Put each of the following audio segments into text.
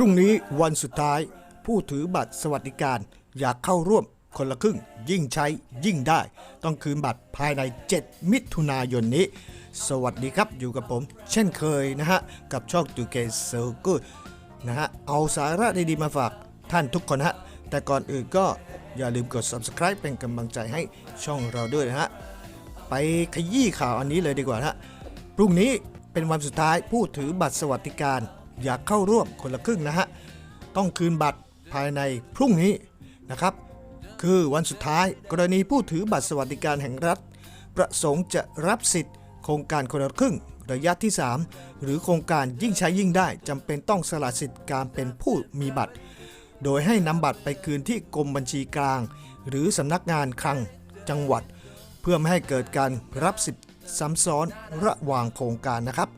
รุ่งนี้วันสุดท้าย ผู้ถือบัตรสวัสดิการอยากเข้าร่วมคนละครึ่ง ยิ่งใช้ยิ่งได้ ต้องคืนบัตรภายใน 7 มิถุนายนนี้ สวัสดีครับอยู่กับผม เช่นเคยนะฮะ กับช่องตูเกเซอร์กูนะฮะ เอาสาระดีๆมาฝากท่านทุกคนฮะ แต่ก่อนอื่นก็อย่าลืมกด subscribe เป็นกำลังใจให้ช่องเราด้วยนะฮะ ไปขยี้ข่าวอันนี้เลยดีกว่านะฮะพรุ่งนี้เป็นวันสุดท้ายผู้ถือบัตรสวัสดิการ อยากเข้าร่วมคนละครึ่งนะฮะ ต้องคืนบัตรภายในพรุ่งนี้นะครับ คือวันสุดท้ายกรณีผู้ถือบัตรสวัสดิการแห่งรัฐ ประสงค์จะรับสิทธิ์ โครงการคนละครึ่งระยะที่ 3 หรือโครงการยิ่งใช้ยิ่งได้จำเป็นต้องสละสิทธิ์การเป็นผู้มีบัตร โดยให้นำบัตรไปคืนที่กรมบัญชีกลาง หรือสำนักงานคลังจังหวัด เพื่อไม่ให้เกิดการรับสิทธิ์ซ้ำซ้อนระหว่างโครงการนะครับ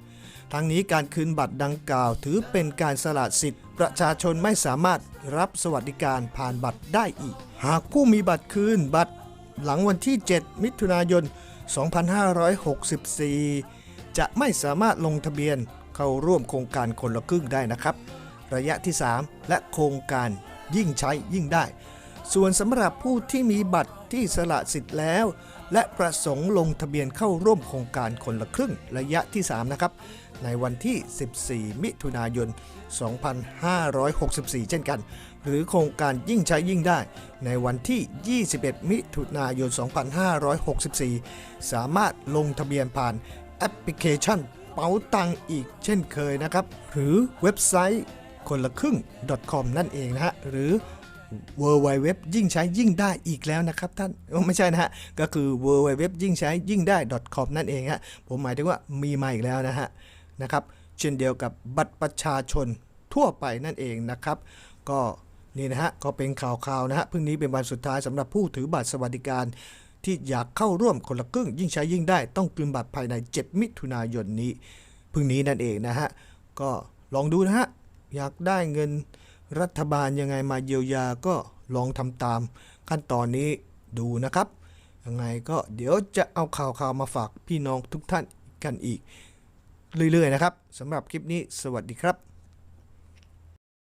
ทั้งนี้การคืนบัตรดังกล่าว ถือเป็นการสละสิทธิ์ ประชาชนไม่สามารถรับสวัสดิการผ่านบัตรได้อีก หากผู้มีบัตรคืนบัตรหลังวันที่ 7 มิถุนายน 2564 จะไม่สามารถลงทะเบียนเข้าร่วมโครงการคนละครึ่งได้นะครับ ระยะที่ 3 และโครงการยิ่งใช้ยิ่งได้ ส่วนสำหรับผู้ที่มีบัตรที่สละสิทธิ์แล้ว และประสงค์ลงทะเบียนเข้าร่วมโครงการคนละครึ่งระยะที่ 3 นะครับ ในวันที่ 14 มิถุนายน 2564 เช่นกัน หรือโครงการยิ่งใช้ยิ่งได้ ในวันที่ 21 มิถุนายน 2564 สามารถลงทะเบียนผ่านแอปพลิเคชันเป๋าตังอีกเช่นเคยนะครับ หรือเว็บไซต์คนละครึ่ง .com นั่นเองนะฮะหรือ w w w ยิ่งใช้ยิ่งได้อีกแล้วนะครับท่านไม่ใช่นะฮะก็คือ w w w ยิ่งใช้ยิ่งได้ .com นั่นเองฮะผมหมายถึงว่ามีมาอีกแล้วนะฮะนะครับเช่นเดียวกับบัตรประชาชนทั่วไปนั่นเองนะครับ ก็นี่นะฮะก็เป็นข่าวๆนะฮะพรุ่งนี้เป็นวันสุดท้ายสำหรับผู้ถือบัตรสวัสดิการ ที่อยากเข้าร่วมคนละครึ่ง ยิ่งใช้ยิ่งได้ต้องคืนบัตรภายใน 7 มิถุนายนนี้พรุ่งนี้นั่นเองนะฮะก็ลองดูนะฮะอยากได้เงิน รัฐบาลยังไงมาเยียวยาก็ลองทำตามขั้นตอนนี้ดูนะครับ ยังไงก็เดี๋ยวจะเอาข่าวๆมาฝากพี่น้องทุกท่านกันอีก เรื่อยๆนะครับสำหรับคลิปนี้สวัสดีครับ